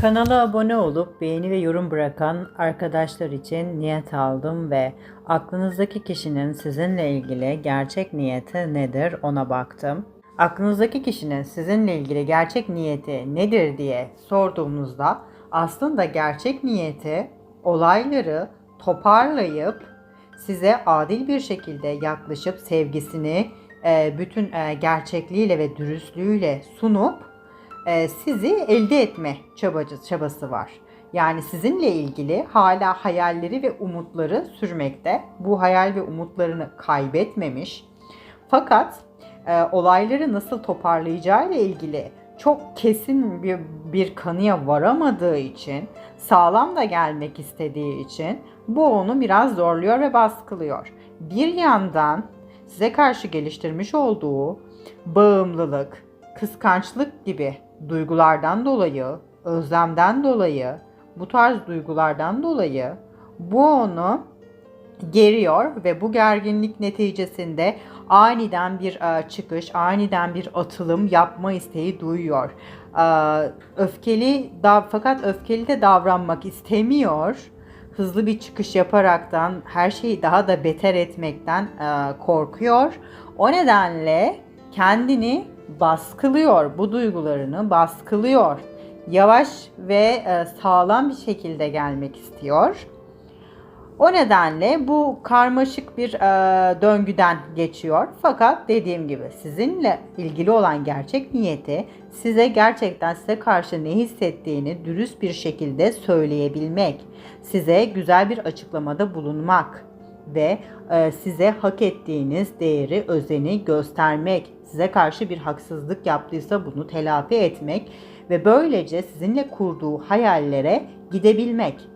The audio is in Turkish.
Kanala abone olup beğeni ve yorum bırakan arkadaşlar için niyet aldım ve aklınızdaki kişinin sizinle ilgili gerçek niyeti nedir ona baktım. Aklınızdaki kişinin sizinle ilgili gerçek niyeti nedir diye sorduğumuzda aslında gerçek niyeti olayları toparlayıp size adil bir şekilde yaklaşıp sevgisini e, bütün e, gerçekliğiyle ve dürüstlüğüyle sunup sizi elde etme çabacı, çabası var. Yani sizinle ilgili hala hayalleri ve umutları sürmekte. Bu hayal ve umutlarını kaybetmemiş. Fakat e, olayları nasıl toparlayacağı ile ilgili çok kesin bir, bir kanıya varamadığı için, sağlam da gelmek istediği için bu onu biraz zorluyor ve baskılıyor. Bir yandan size karşı geliştirmiş olduğu bağımlılık, kıskançlık gibi duygulardan dolayı, özlemden dolayı, bu tarz duygulardan dolayı bu onu geriyor ve bu gerginlik neticesinde aniden bir e, çıkış, aniden bir atılım yapma isteği duyuyor. E, öfkeli da fakat öfkeli de davranmak istemiyor. Hızlı bir çıkış yaparaktan her şeyi daha da beter etmekten e, korkuyor. O nedenle kendini baskılıyor, bu duygularını baskılıyor. Yavaş ve e, sağlam bir şekilde gelmek istiyor. O nedenle bu karmaşık bir e, döngüden geçiyor. Fakat dediğim gibi sizinle ilgili olan gerçek niyeti size gerçekten size karşı ne hissettiğini dürüst bir şekilde söyleyebilmek, size güzel bir açıklamada bulunmak ve e, size hak ettiğiniz değeri, özeni göstermek, size karşı bir haksızlık yaptıysa bunu telafi etmek ve böylece sizinle kurduğu hayallere gidebilmek.